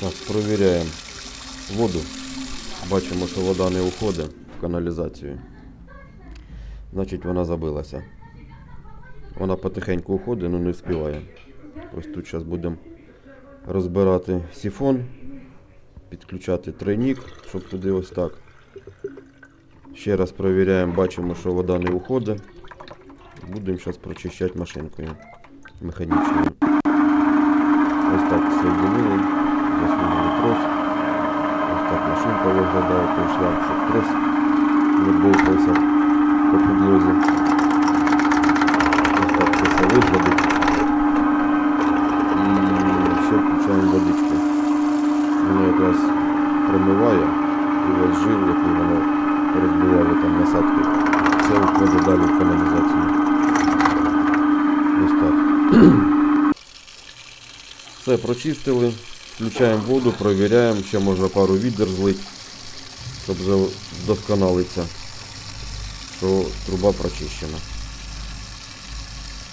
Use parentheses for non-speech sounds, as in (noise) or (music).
Так, провіряємо воду. Бачимо, що вода не уходить в каналізацію. Значить вона забилася. Вона потихеньку уходить, але не вспіває. Ось тут зараз будемо розбирати сифон, підключати тройник, щоб туди ось так. Ще раз провіряємо, бачимо, що вода не уходить. Будемо зараз прочищати машинкою механічною. Ось так соединили, засунули трос. Ось так машинка виглядає, той шланг, щоб трос не болтався по підлозі. Ось так це все виглядить. І ще включаємо водичку. Воно якраз промиває і весь жир, який воно розбивало там насадки, це входить далі в каналізацію. Ось так. (clears throat) Все, прочистили, включаємо воду, провіряємо, ще можна пару відер злити, щоб вдосконалиться, що труба прочищена.